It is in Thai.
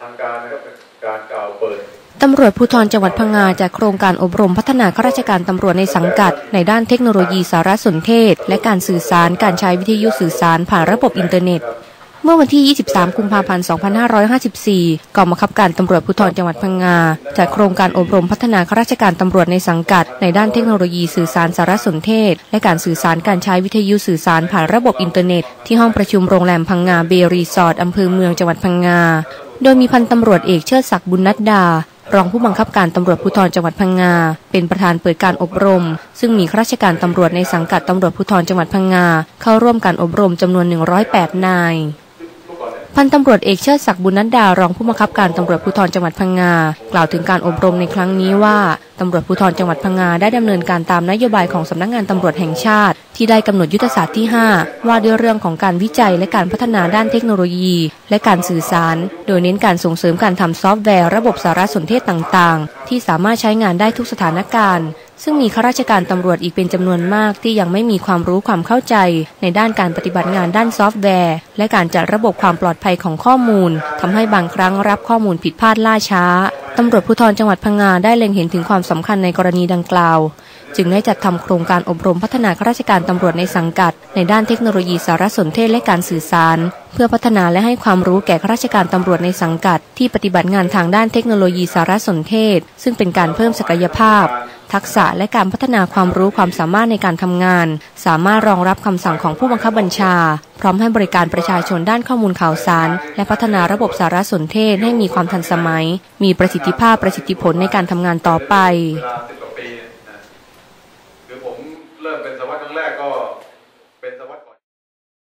ทางการนะครับเป็นการกล่าวเปิดตำรวจภูธรจังหวัดพังงาจากโครงการอบรมพัฒนาข้าราชการตำรวจในสังกัด ในด้านเทคโนโลยีสารสนเทศ และการสื่อสารการใช้วิทยุสื่อสารผ่านระบบอินเทอร์เน็ต เมื่อวันที่ 23 กุมภาพันธ์ 2554 กองบังคับการตำรวจภูธรจังหวัดพังงาจัดโครงการอบรมพัฒนาข้าราชการตำรวจในสังกัด ในด้านเทคโนโลยีสื่อสารสารสนเทศ และการสื่อสารการใช้วิทยุสื่อสารผ่านระบบอินเทอร์เน็ต ที่ห้องประชุมโรงแรมพังงาเบรีสอร์ทอำเภอเมืองจังหวัดพังงา โดยมีพันตำรวจเอกเชิดศักดิ์บุญนัดดารองผู้บังคับการตำรวจภูธรจังหวัดพังงา เป็นประธานเปิดการอบรม ซึ่งมีข้าราชการตำรวจในสังกัดตำรวจภูธรจังหวัดพังงา เข้าร่วมการอบรมจำนวน 108 นาย พันตำรวจเอกเชิดศักดิ์บุญนัดดารองผู้บังคับการตำรวจภูธรจังหวัดพังงา กล่าวถึงการอบรมในครั้งนี้ว่าตำรวจภูธรจังหวัดพังงาได้ดำเนินการตามนโยบายของสำนักงานตำรวจแห่งชาติ ที่ได้กำหนดยุทธศาสตร์ที่ 5 ว่าด้วยเรื่องของการวิจัยและการพัฒนาด้านเทคโนโลยี และการสื่อสาร โดยเน้นการส่งเสริมการทำซอฟต์แวร์ระบบสารสนเทศต่างๆ ที่สามารถใช้งานได้ทุกสถานการณ์ ซึ่งมีข้าราชการตำรวจอีกเป็นจำนวนมากที่ยังไม่มีความรู้ความเข้าใจ ในด้านการปฏิบัติงานด้านซอฟต์แวร์ และการจัดระบบความปลอดภัยของข้อมูลทำให้บางครั้งรับข้อมูลผิดพลาดล่าช้าตำรวจภูธรจังหวัดพังงาได้เล็งเห็นถึงความสำคัญในกรณีดังกล่าว จึงได้จัดทำโครงการอบรมพัฒนาข้าราชการตำรวจในสังกัด ในด้านเทคโนโลยีสารสนเทศและการสื่อสาร เพื่อพัฒนาและให้ความรู้แก่ข้าราชการตำรวจในสังกัด ที่ปฏิบัติงานทางด้านเทคโนโลยีสารสนเทศ ซึ่งเป็นการเพิ่มศักยภาพ ทักษะและการพัฒนาความรู้ความสามารถในการทำงาน สามารถรองรับคำสั่งของผู้บังคับบัญชา พร้อมให้บริการประชาชนด้านข้อมูลข่าวสาร และพัฒนาระบบสารสนเทศให้มีความทันสมัย มีประสิทธิภาพประสิทธิผลในการทำงานต่อไปคือผมเริ่มเป็นสวัสดิ์ครั้งแรกก็เป็นสวัสดิ์